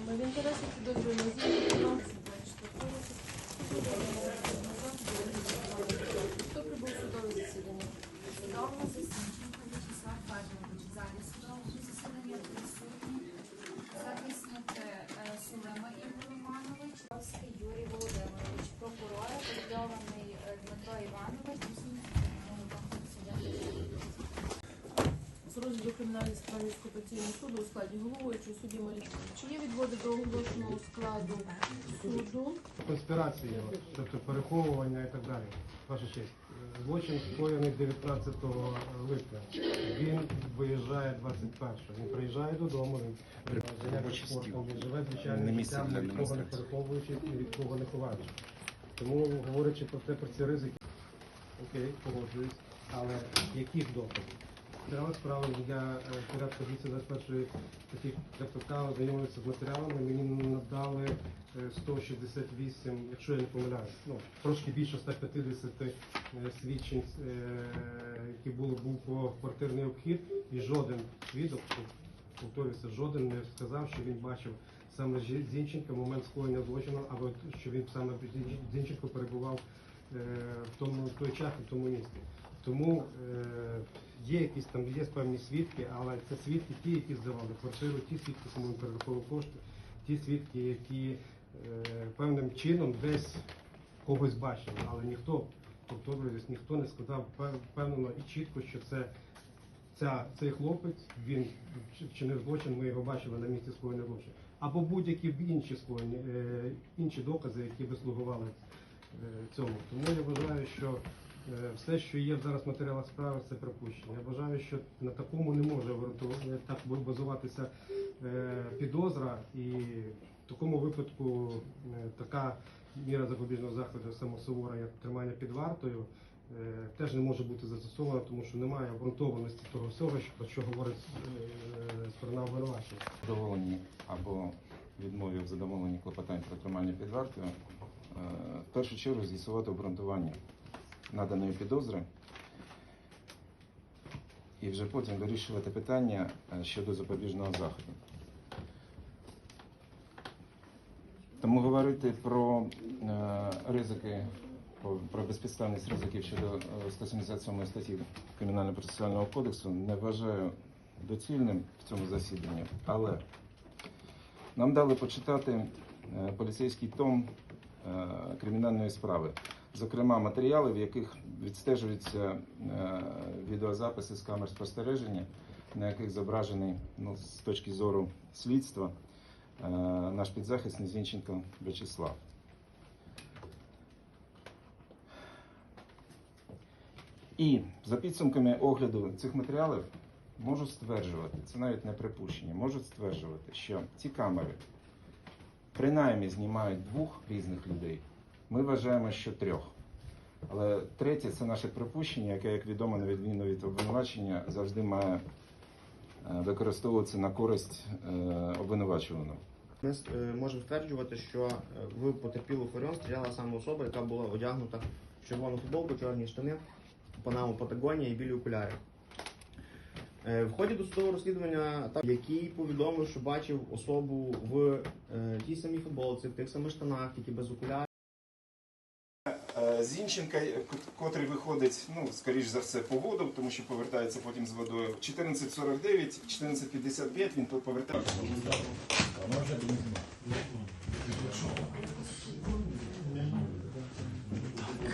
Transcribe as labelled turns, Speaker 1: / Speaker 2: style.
Speaker 1: в інтересах підозрюваного Розгляду кримінальної справи окупаційного суду у складі головуючого судді Марічки. Чи є відводи до оголошеного складу суду?
Speaker 2: конспірації, тобто переховування і так далі. Ваша честь. Злочин скоєний 19 липня. Він виїжджає 21-го. Він приїжджає додому, він займається спортом, він живе звичайним
Speaker 3: місце
Speaker 2: життям, від кого не переховуючи і від кого не ховаючи. Тому говорячи про те, про ці ризики, окей, погоджуюсь, але яких доказів? Матеріали справи. Я е, порядку 221 статті КПК ознайомився з матеріалами, мені надали е, 168, якщо я не помиляюсь, ну, трошки більше 150 е, свідчень, е, які були був по квартирний обхід, і жоден свідок, повторюся, жоден не сказав, що він бачив саме Зі- Зінченка в момент скоєння злочину, або що він саме Зінченко перебував е, в тому в той час в тому місці. Тому е, є якісь там є певні свідки, але це свідки ті, які здавали квартиру, ті свідки, кому він перераховував кошти, ті свідки, які е, певним чином десь когось бачили, але ніхто, повторююсь, ніхто не сказав впевнено і чітко, що це ця, цей хлопець, він вч- вчинив злочин, ми його бачили на місці скоєння злочину. Або будь-які інші скоєні, е, інші докази, які би слугували е, цьому. Тому я вважаю, що все, що є зараз в матеріалах справи, це припущення. Я вважаю, що на такому не може так базуватися е, підозра, і в такому випадку е, така міра запобіжного заходу самосувора, як тримання під вартою, е, теж не може бути застосована, тому що немає обґрунтованості того всього, про що говорить е, сторона обвинувачення.
Speaker 3: задоволені або відмові в задоволенні клопотань про тримання під вартою, е, в першу чергу з'ясувати обґрунтування наданої підозри. І вже потім вирішувати питання е, щодо запобіжного заходу. Тому говорити про е, ризики, про- безпідставність ризиків щодо е, 177 статті Кримінального процесуального кодексу не вважаю доцільним в цьому засіданні, але нам дали почитати е, поліцейський том е, кримінальної справи, зокрема матеріали, в яких відстежуються е, відеозаписи з камер спостереження, на яких зображений ну, з точки зору слідства е, наш підзахисний Зінченко В'ячеслав. І за підсумками огляду цих матеріалів можу стверджувати, це навіть не припущення, можу стверджувати, що ці камери принаймні знімають двох різних людей. Ми вважаємо, що трьох. Але третє це наше припущення, яке, як відомо, на відміну від обвинувачення, завжди має е, використовуватися на користь е, обвинувачуваного.
Speaker 4: Ми е, можемо стверджувати, що в потерпілу Фаріон стріляла саме особа, яка була одягнута в червону футболку, чорні штани, панаму Патагонія і білі окуляри. В ході досудового розслідування, який повідомив, що бачив особу в тій самій футболці, в тих самих штанах, тільки без окулярів.
Speaker 3: Зінченка, котрий виходить, ну, скоріш за все, по воду, тому що повертається потім з водою. 1449, 1455 він повертається.